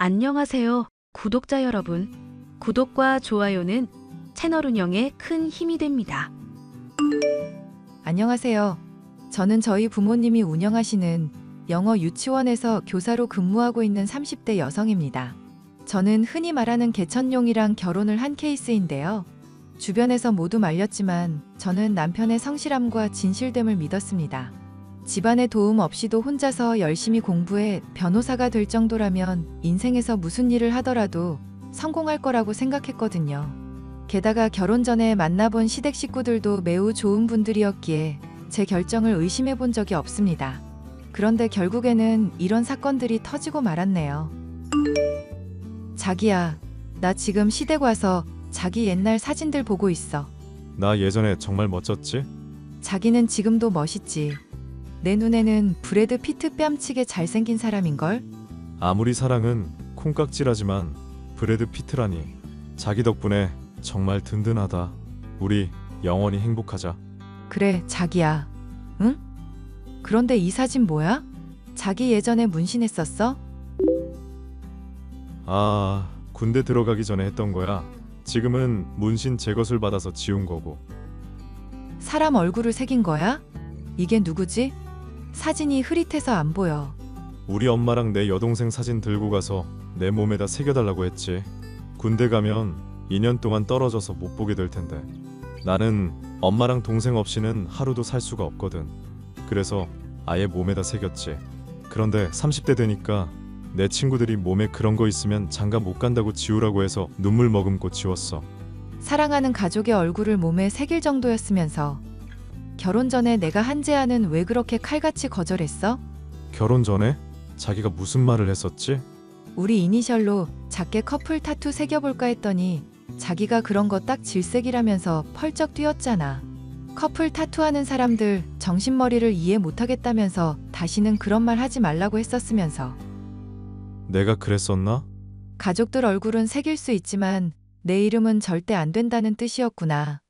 안녕하세요, 구독자 여러분. 구독과 좋아요는 채널 운영에 큰 힘이 됩니다. 안녕하세요. 저는 저희 부모님이 운영하시는 영어 유치원에서 교사로 근무하고 있는 30대 여성입니다. 저는 흔히 말하는 개천용이랑 결혼을 한 케이스인데요. 주변에서 모두 말렸지만 저는 남편의 성실함과 진실됨을 믿었습니다. 집안의 도움 없이도 혼자서 열심히 공부해 변호사가 될 정도라면 인생에서 무슨 일을 하더라도 성공할 거라고 생각했거든요. 게다가 결혼 전에 만나본 시댁 식구들도 매우 좋은 분들이었기에 제 결정을 의심해 본 적이 없습니다. 그런데 결국에는 이런 사건들이 터지고 말았네요. 자기야, 나 지금 시댁 와서 자기 옛날 사진들 보고 있어. 나 예전에 정말 멋졌지? 자기는 지금도 멋있지. 내 눈에는 브래드 피트 뺨치게 잘생긴 사람인걸? 아무리 사랑은 콩깍지라지만 브래드 피트라니 자기 덕분에 정말 든든하다. 우리 영원히 행복하자. 그래, 자기야. 응? 그런데 이 사진 뭐야? 자기 예전에 문신했었어? 아, 군대 들어가기 전에 했던 거야. 지금은 문신 제거술 받아서 지운 거고. 사람 얼굴을 새긴 거야? 이게 누구지? 사진이 흐릿해서 안 보여. 우리 엄마랑 내 여동생 사진 들고 가서 내 몸에다 새겨달라고 했지. 군대 가면 2년 동안 떨어져서 못 보게 될 텐데. 나는 엄마랑 동생 없이는 하루도 살 수가 없거든. 그래서 아예 몸에다 새겼지. 그런데 30대 되니까 내 친구들이 몸에 그런 거 있으면 장가 못 간다고 지우라고 해서 눈물 머금고 지웠어. 사랑하는 가족의 얼굴을 몸에 새길 정도였으면서 결혼 전에 내가 한 제안은 왜 그렇게 칼같이 거절했어? 결혼 전에 자기가 무슨 말을 했었지? 우리 이니셜로 작게 커플 타투 새겨볼까 했더니 자기가 그런 거 딱 질색이라면서 펄쩍 뛰었잖아. 커플 타투하는 사람들 정신머리를 이해 못하겠다면서 다시는 그런 말 하지 말라고 했었으면서 내가 그랬었나? 가족들 얼굴은 새길 수 있지만 내 이름은 절대 안 된다는 뜻이었구나.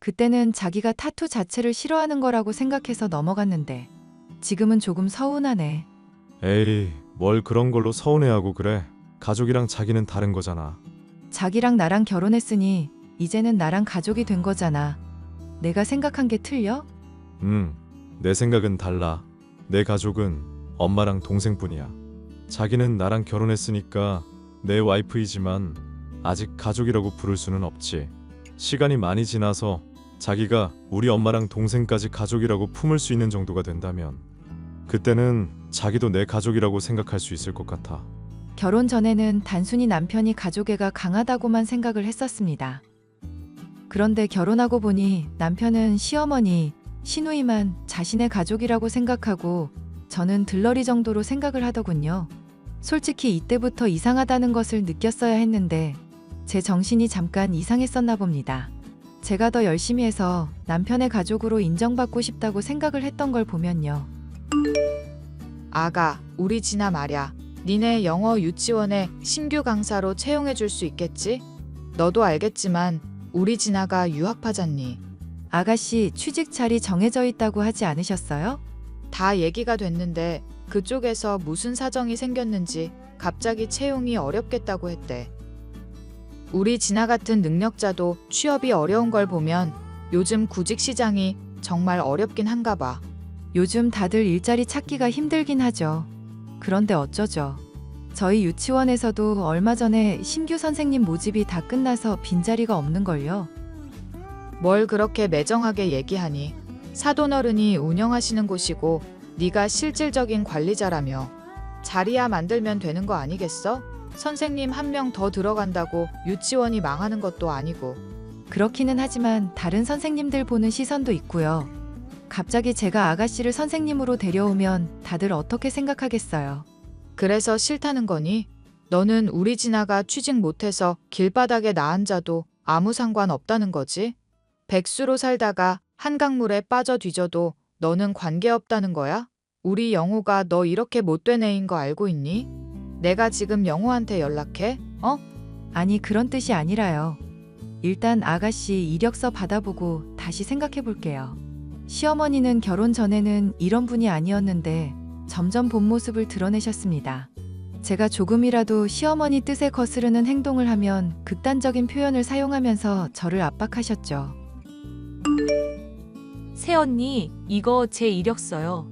그때는 자기가 타투 자체를 싫어하는 거라고 생각해서 넘어갔는데 지금은 조금 서운하네. 에이, 뭘 그런 걸로 서운해하고 그래. 가족이랑 자기는 다른 거잖아. 자기랑 나랑 결혼했으니 이제는 나랑 가족이 된 거잖아. 내가 생각한 게 틀려? 음, 내 생각은 달라. 내 가족은 엄마랑 동생뿐이야. 자기는 나랑 결혼했으니까 내 와이프이지만 아직 가족이라고 부를 수는 없지. 시간이 많이 지나서 자기가 우리 엄마랑 동생까지 가족이라고 품을 수 있는 정도가 된다면 그때는 자기도 내 가족이라고 생각할 수 있을 것 같아. 결혼 전에는 단순히 남편이 가족애가 강하다고만 생각을 했었습니다. 그런데 결혼하고 보니 남편은 시어머니, 시누이만 자신의 가족이라고 생각하고 저는 들러리 정도로 생각을 하더군요. 솔직히 이때부터 이상하다는 것을 느꼈어야 했는데 제 정신이 잠깐 이상했었나 봅니다. 제가 더 열심히 해서 남편의 가족으로 인정받고 싶다고 생각을 했던 걸 보면요. 아가, 우리 진아 말야. 니네 영어 유치원에 신규 강사로 채용해 줄 수 있겠지? 너도 알겠지만 우리 진아가 유학파잖니. 아가씨 취직 자리 정해져 있다고 하지 않으셨어요? 다 얘기가 됐는데 그쪽에서 무슨 사정이 생겼는지 갑자기 채용이 어렵겠다고 했대. 우리 진아 같은 능력자도 취업이 어려운 걸 보면 요즘 구직 시장이 정말 어렵긴 한가 봐. 요즘 다들 일자리 찾기가 힘들긴 하죠. 그런데 어쩌죠? 저희 유치원에서도 얼마 전에 신규 선생님 모집이 다 끝나서 빈자리가 없는걸요. 뭘 그렇게 매정하게 얘기하니? 사돈어른이 운영하시는 곳이고 네가 실질적인 관리자라며 자리야 만들면 되는 거 아니겠어? 선생님 한 명 더 들어간다고 유치원이 망하는 것도 아니고 그렇기는 하지만 다른 선생님들 보는 시선도 있고요. 갑자기 제가 아가씨를 선생님으로 데려오면 다들 어떻게 생각하겠어요? 그래서 싫다는 거니? 너는 우리 진아가 취직 못해서 길바닥에 나 앉아도 아무 상관 없다는 거지? 백수로 살다가 한강물에 빠져 뒤져도 너는 관계없다는 거야? 우리 영호가 너 이렇게 못된 애인 거 알고 있니? 내가 지금 영호한테 연락해? 어? 아니 그런 뜻이 아니라요. 일단 아가씨 이력서 받아보고 다시 생각해 볼게요. 시어머니는 결혼 전에는 이런 분이 아니었는데 점점 본 모습을 드러내셨습니다. 제가 조금이라도 시어머니 뜻에 거스르는 행동을 하면 극단적인 표현을 사용하면서 저를 압박하셨죠. 새언니, 이거 제 이력서요.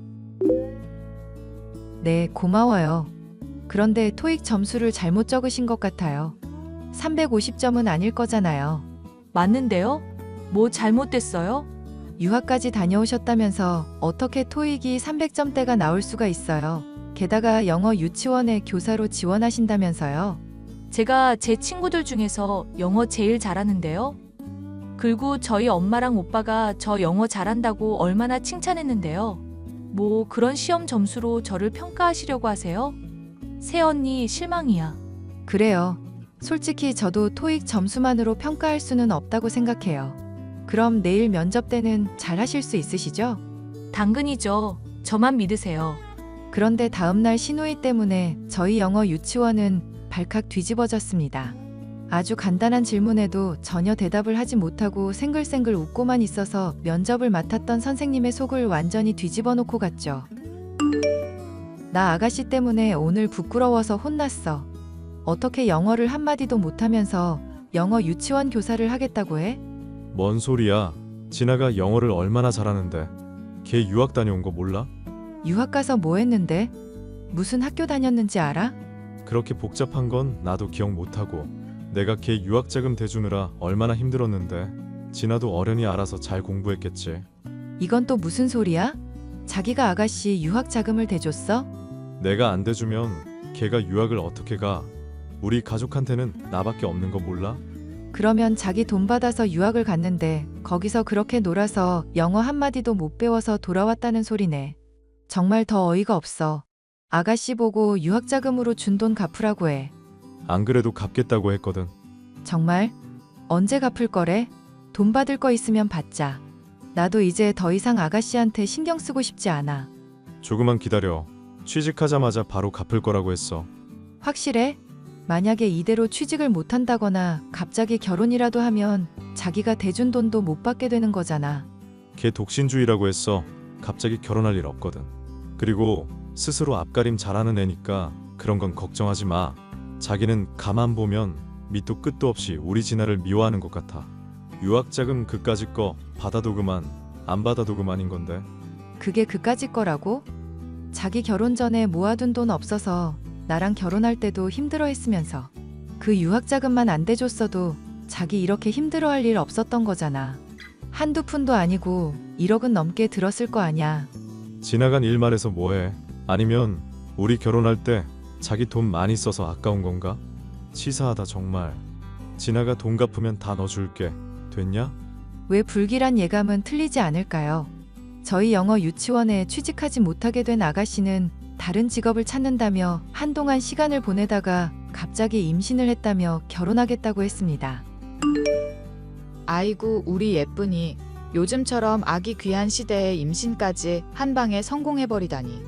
네, 고마워요. 그런데 토익 점수를 잘못 적으신 것 같아요. 350점은 아닐 거잖아요. 맞는데요? 뭐 잘못됐어요? 유학까지 다녀오셨다면서 어떻게 토익이 300점대가 나올 수가 있어요. 게다가 영어 유치원에 교사로 지원하신다면서요. 제가 제 친구들 중에서 영어 제일 잘하는데요. 그리고 저희 엄마랑 오빠가 저 영어 잘한다고 얼마나 칭찬했는데요. 뭐 그런 시험 점수로 저를 평가하시려고 하세요? 새언니 실망이야. 그래요. 솔직히 저도 토익 점수만으로 평가할 수는 없다고 생각해요. 그럼 내일 면접 때는 잘 하실 수 있으시죠? 당근이죠. 저만 믿으세요. 그런데 다음날 신호위 때문에 저희 영어 유치원은 발칵 뒤집어졌습니다. 아주 간단한 질문에도 전혀 대답을 하지 못하고 생글생글 웃고만 있어서 면접을 맡았던 선생님의 속을 완전히 뒤집어 놓고 갔죠. 나 아가씨 때문에 오늘 부끄러워서 혼났어. 어떻게 영어를 한마디도 못하면서 영어 유치원 교사를 하겠다고 해? 뭔 소리야? 진아가 영어를 얼마나 잘하는데. 걔 유학 다녀온 거 몰라? 유학 가서 뭐 했는데? 무슨 학교 다녔는지 알아? 그렇게 복잡한 건 나도 기억 못하고 내가 걔 유학 자금 대주느라 얼마나 힘들었는데 진아도 어련히 알아서 잘 공부했겠지. 이건 또 무슨 소리야? 자기가 아가씨 유학 자금을 대줬어? 내가 안 대주면 걔가 유학을 어떻게 가? 우리 가족한테는 나밖에 없는 거 몰라? 그러면 자기 돈 받아서 유학을 갔는데 거기서 그렇게 놀아서 영어 한마디도 못 배워서 돌아왔다는 소리네. 정말 더 어이가 없어. 아가씨 보고 유학 자금으로 준 돈 갚으라고 해. 안 그래도 갚겠다고 했거든. 정말? 언제 갚을 거래? 돈 받을 거 있으면 받자. 나도 이제 더 이상 아가씨한테 신경 쓰고 싶지 않아. 조금만 기다려. 취직하자마자 바로 갚을 거라고 했어. 확실해? 만약에 이대로 취직을 못 한다거나 갑자기 결혼이라도 하면 자기가 대준 돈도 못 받게 되는 거잖아. 걔 독신주의라고 했어. 갑자기 결혼할 일 없거든. 그리고 스스로 앞가림 잘하는 애니까 그런 건 걱정하지 마. 자기는 가만 보면 밑도 끝도 없이 우리 진아를 미워하는 것 같아. 유학 자금 그까짓 거 받아도 그만, 안 받아도 그만인 건데. 그게 그까짓 거라고? 자기 결혼 전에 모아둔 돈 없어서 나랑 결혼할 때도 힘들어 했으면서 그 유학 자금만 안 대줬어도 자기 이렇게 힘들어 할 일 없었던 거잖아. 한두 푼도 아니고 1억은 넘게 들었을 거 아냐. 지나간 일 말해서 뭐해? 아니면 우리 결혼할 때 자기 돈 많이 써서 아까운 건가? 치사하다 정말. 진아가 돈 갚으면 다 넣어줄게. 됐냐? 왜 불길한 예감은 틀리지 않을까요? 저희 영어 유치원에 취직하지 못하게 된 아가씨는 다른 직업을 찾는다며 한동안 시간을 보내다가 갑자기 임신을 했다며 결혼하겠다고 했습니다. 아이고 우리 예쁜이 요즘처럼 아기 귀한 시대에 임신까지 한 방에 성공해버리다니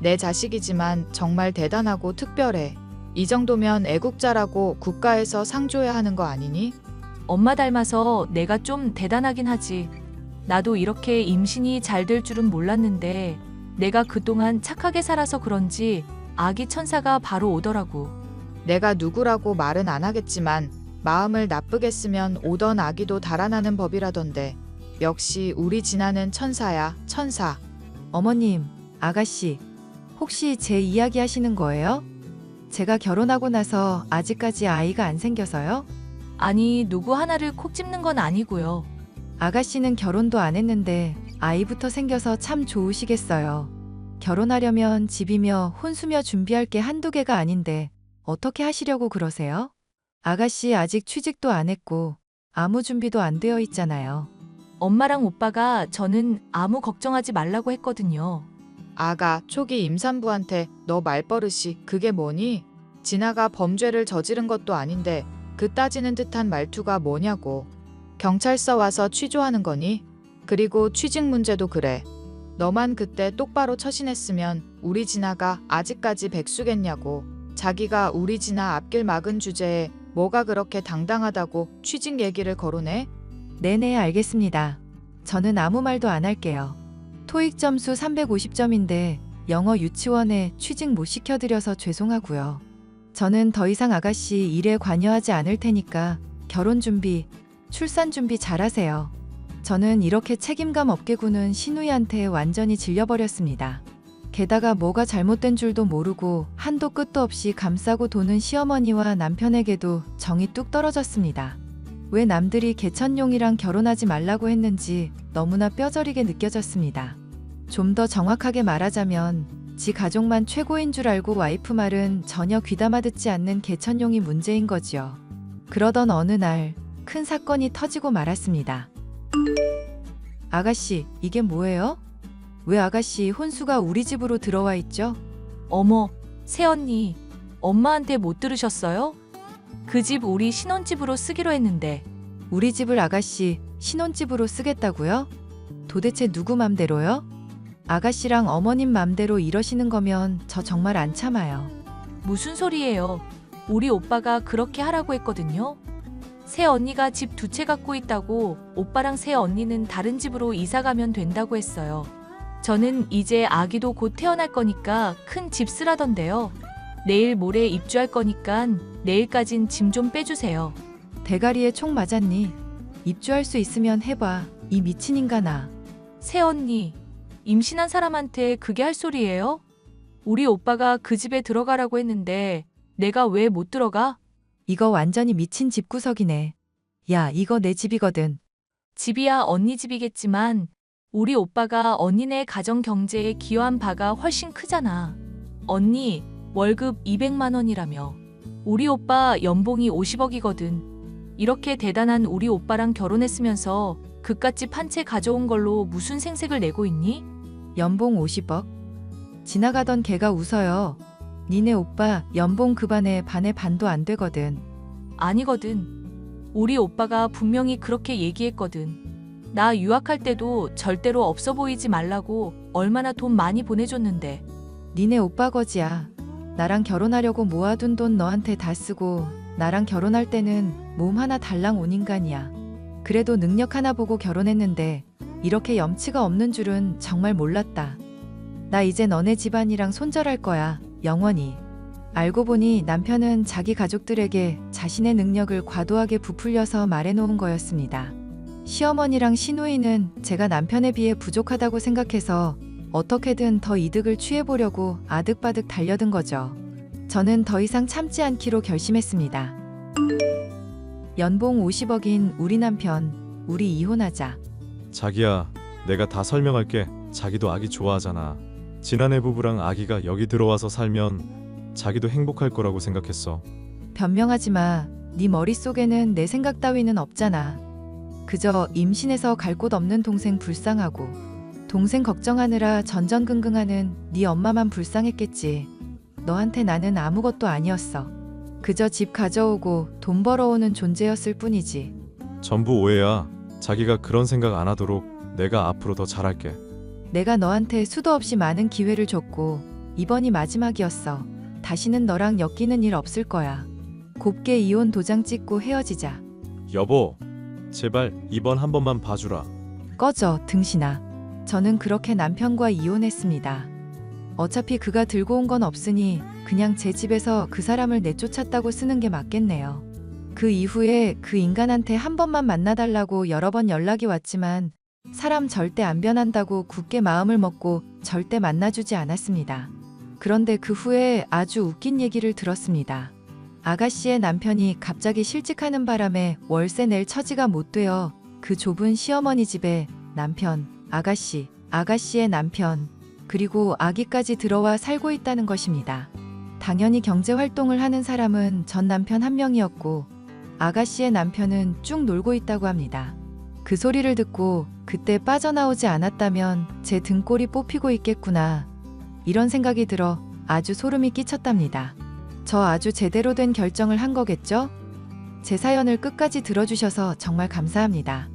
내 자식이지만 정말 대단하고 특별해 이 정도면 애국자라고 국가에서 상 줘야 하는 거 아니니? 엄마 닮아서 내가 좀 대단하긴 하지. 나도 이렇게 임신이 잘 될 줄은 몰랐는데 내가 그동안 착하게 살아서 그런지 아기 천사가 바로 오더라고. 내가 누구라고 말은 안 하겠지만 마음을 나쁘게 쓰면 오던 아기도 달아나는 법이라던데 역시 우리 진아는 천사야 천사 어머님, 아가씨, 혹시 제 이야기 하시는 거예요? 제가 결혼하고 나서 아직까지 아이가 안 생겨서요? 아니, 누구 하나를 콕 집는 건 아니고요. 아가씨는 결혼도 안 했는데 아이부터 생겨서 참 좋으시겠어요. 결혼하려면 집이며 혼수며 준비할 게 한두 개가 아닌데 어떻게 하시려고 그러세요? 아가씨 아직 취직도 안 했고 아무 준비도 안 되어 있잖아요. 엄마랑 오빠가 저는 아무 걱정하지 말라고 했거든요. 아가 초기 임산부한테 너 말버릇이 그게 뭐니? 진아가 범죄를 저지른 것도 아닌데 그 따지는 듯한 말투가 뭐냐고. 경찰서 와서 취조하는 거니? 그리고 취직 문제도 그래. 너만 그때 똑바로 처신했으면 우리 진아가 아직까지 백수겠냐고. 자기가 우리 진아 앞길 막은 주제에 뭐가 그렇게 당당하다고 취직 얘기를 거론해? 네네 알겠습니다. 저는 아무 말도 안 할게요. 토익 점수 350점인데 영어 유치원에 취직 못 시켜드려서 죄송하고요. 저는 더 이상 아가씨 일에 관여하지 않을 테니까 결혼 준비, 출산 준비 잘하세요. 저는 이렇게 책임감 없게 구는 신우이한테 완전히 질려버렸습니다. 게다가 뭐가 잘못된 줄도 모르고 한도 끝도 없이 감싸고 도는 시어머니와 남편에게도 정이 뚝 떨어졌습니다. 왜 남들이 개천용이랑 결혼하지 말라고 했는지 너무나 뼈저리게 느껴졌습니다. 좀 더 정확하게 말하자면 지 가족만 최고인 줄 알고 와이프 말은 전혀 귀담아 듣지 않는 개천용이 문제인 거지요. 그러던 어느 날 큰 사건이 터지고 말았습니다. 아가씨, 이게 뭐예요? 왜 아가씨 혼수가 우리 집으로 들어와 있죠? 어머, 새언니, 엄마한테 못 들으셨어요? 그 집 우리 신혼집으로 쓰기로 했는데 우리 집을 아가씨 신혼집으로 쓰겠다고요? 도대체 누구 맘대로요? 아가씨랑 어머님 맘대로 이러시는 거면 저 정말 안 참아요. 무슨 소리예요? 우리 오빠가 그렇게 하라고 했거든요. 새 언니가 집 두 채 갖고 있다고 오빠랑 새 언니는 다른 집으로 이사 가면 된다고 했어요. 저는 이제 아기도 곧 태어날 거니까 큰 집 쓰라던데요. 내일 모레 입주할 거니까 내일까진 짐 좀 빼주세요. 대가리에 총 맞았니? 입주할 수 있으면 해봐. 이 미친 인간아. 새 언니, 임신한 사람한테 그게 할 소리예요? 우리 오빠가 그 집에 들어가라고 했는데 내가 왜 못 들어가? 이거 완전히 미친 집구석이네. 야, 이거 내 집이거든. 집이야 언니 집이겠지만 우리 오빠가 언니네 가정 경제에 기여한 바가 훨씬 크잖아. 언니 월급 200만 원이라며. 우리 오빠 연봉이 50억이거든. 이렇게 대단한 우리 오빠랑 결혼했으면서 그깟집 한 채 가져온 걸로 무슨 생색을 내고 있니? 연봉 50억? 지나가던 개가 웃어요. 니네 오빠 연봉 그 반에 반의 반도 안 되거든. 아니거든. 우리 오빠가 분명히 그렇게 얘기했거든. 나 유학할 때도 절대로 없어 보이지 말라고 얼마나 돈 많이 보내줬는데. 니네 오빠 거지야. 나랑 결혼하려고 모아둔 돈 너한테 다 쓰고 나랑 결혼할 때는 몸 하나 달랑 온 인간이야. 그래도 능력 하나 보고 결혼했는데 이렇게 염치가 없는 줄은 정말 몰랐다. 나 이제 너네 집안이랑 손절할 거야. 영원히. 알고 보니 남편은 자기 가족들에게 자신의 능력을 과도하게 부풀려서 말해놓은 거였습니다. 시어머니랑 시누이는 제가 남편에 비해 부족하다고 생각해서 어떻게든 더 이득을 취해보려고 아득바득 달려든 거죠. 저는 더 이상 참지 않기로 결심했습니다. 연봉 50억인 우리 남편, 우리 이혼하자. 자기야, 내가 다 설명할게. 자기도 아기 좋아하잖아. 지난해 부부랑 아기가 여기 들어와서 살면 자기도 행복할 거라고 생각했어. 변명하지 마. 네 머릿속에는 내 생각 따위는 없잖아. 그저 임신해서 갈 곳 없는 동생 불쌍하고 동생 걱정하느라 전전긍긍하는 네 엄마만 불쌍했겠지. 너한테 나는 아무것도 아니었어. 그저 집 가져오고 돈 벌어오는 존재였을 뿐이지. 전부 오해야. 자기가 그런 생각 안 하도록 내가 앞으로 더 잘할게. 내가 너한테 수도 없이 많은 기회를 줬고 이번이 마지막이었어. 다시는 너랑 엮이는 일 없을 거야. 곱게 이혼 도장 찍고 헤어지자. 여보, 제발 이번 한 번만 봐주라. 꺼져, 등신아. 저는 그렇게 남편과 이혼했습니다. 어차피 그가 들고 온 건 없으니 그냥 제 집에서 그 사람을 내쫓았다고 쓰는 게 맞겠네요. 그 이후에 그 인간한테 한 번만 만나달라고 여러 번 연락이 왔지만 사람 절대 안 변한다고 굳게 마음을 먹고 절대 만나주지 않았습니다. 그런데 그 후에 아주 웃긴 얘기를 들었습니다. 아가씨의 남편이 갑자기 실직하는 바람에 월세 낼 처지가 못 되어 그 좁은 시어머니 집에 남편, 아가씨, 아가씨의 남편, 그리고 아기까지 들어와 살고 있다는 것입니다. 당연히 경제 활동을 하는 사람은 전 남편 한 명이었고 아가씨의 남편은 쭉 놀고 있다고 합니다. 그 소리를 듣고 그때 빠져나오지 않았다면 제 등골이 뽑히고 있겠구나. 이런 생각이 들어 아주 소름이 끼쳤답니다. 저 아주 제대로 된 결정을 한 거겠죠? 제 사연을 끝까지 들어주셔서 정말 감사합니다.